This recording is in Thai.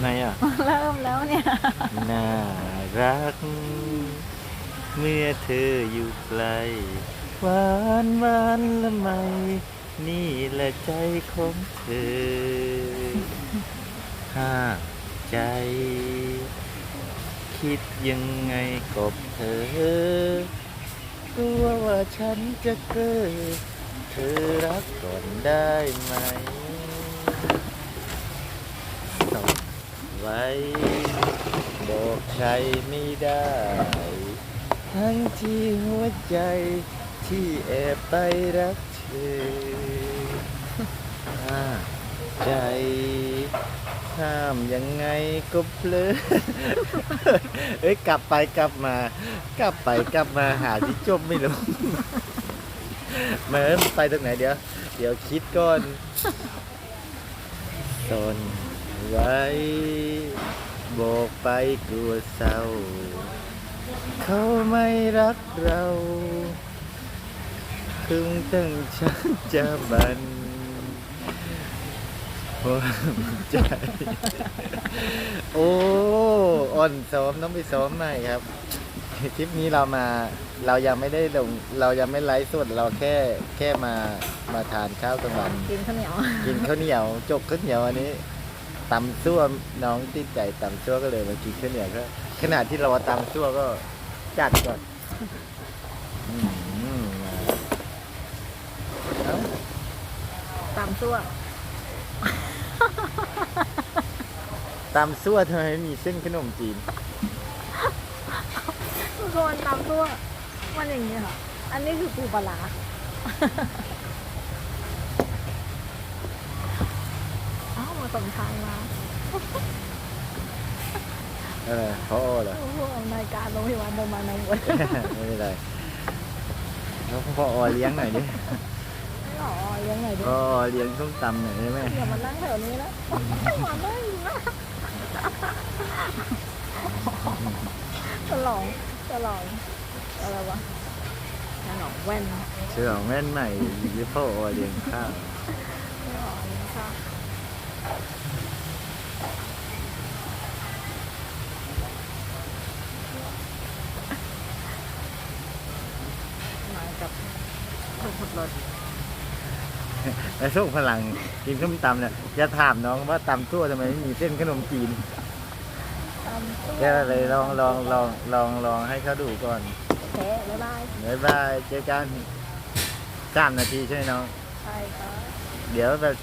ไงอะ เริ่มแล้วเนี่ย น่ารัก เมื่อเธออยู่ไกลหวานหวานละไม นี่แหละใจของเธอห้าใจ คิดยังไงกับเธอกลัวว่าฉันจะเกิดเธอรักก่อนได้ไหมส่ง ไว้ บอกใครไม่ได้ ทั้งที่หัวใจที่แอบไปรักเธอห้าใจห้ามยังไงก็เพลอเอ้ยกลับไปกลับมา กลับไปกลับมาหาที่จบไม่รู้เหมือนไปตรงไหนเดี๋ยว เดี๋ยวคิดก่อนตน ไว้ บอกไปกลัวเศร้า เขาไม่รักเราคึงตั้งฉันจะบันหัวใจ โอ้ อ่อนซ้อมต้องไปซ้อมใหม่ครับ คลิปนี้เรามา เรายังไม่ได้ลง เรายังไม่ไลฟ์สด เราแค่แค่มา มาทานข้าวกลางวัน กินข้าวเหนียว กินข้าวเหนียว จกข้าวเหนียวอันนี้ ตำซั่วน้องติดใจตำซั่วก็เลยมากินข้าวเหนียวก็ขณะที่เราตำซั่วก็จัดก่อนอืมมาเอ้าตำซั่วตำซั่วทำไมไม่มีเส้นขนมจีน ทุกคนตำซั่วมันอย่างนี้ค่ะ อันนี้คือปูปลาร้าเอ้ามา สมทานมาเออเขาเหรอผู้อำนวยการโรงพยาบาลเดินมาในวันไม่เป็นไรแล้วพ่ออเลี้ยงหน่อยดิไม่หรอเลี้ยงไงดิพ่ออเลี้ยงส้มตำหน่อยได้ไหมอย่ามานั่งแถวนี้นะมาได้นะฉลองฉลองอะไรวะฉลองแว่นเชื่อแม่นใหม่หรือพ่ออเลี้ยงข้าว ฉลองค่ะมากับคนขับ รถแล้วส่งพลังกินส้มตำเนี่ยจะถามน้องว่าตำซั่วทำไมไม่มีเส้นขนมจีนตามตัวก็เลยลองลองลองลองลองให้เขาดูก่อนโอเคบ๊ายบายบ๊ายบายเจอกันสามนาทีใช่ไหมน้องใช่ครับ เดี๋ยวแบบ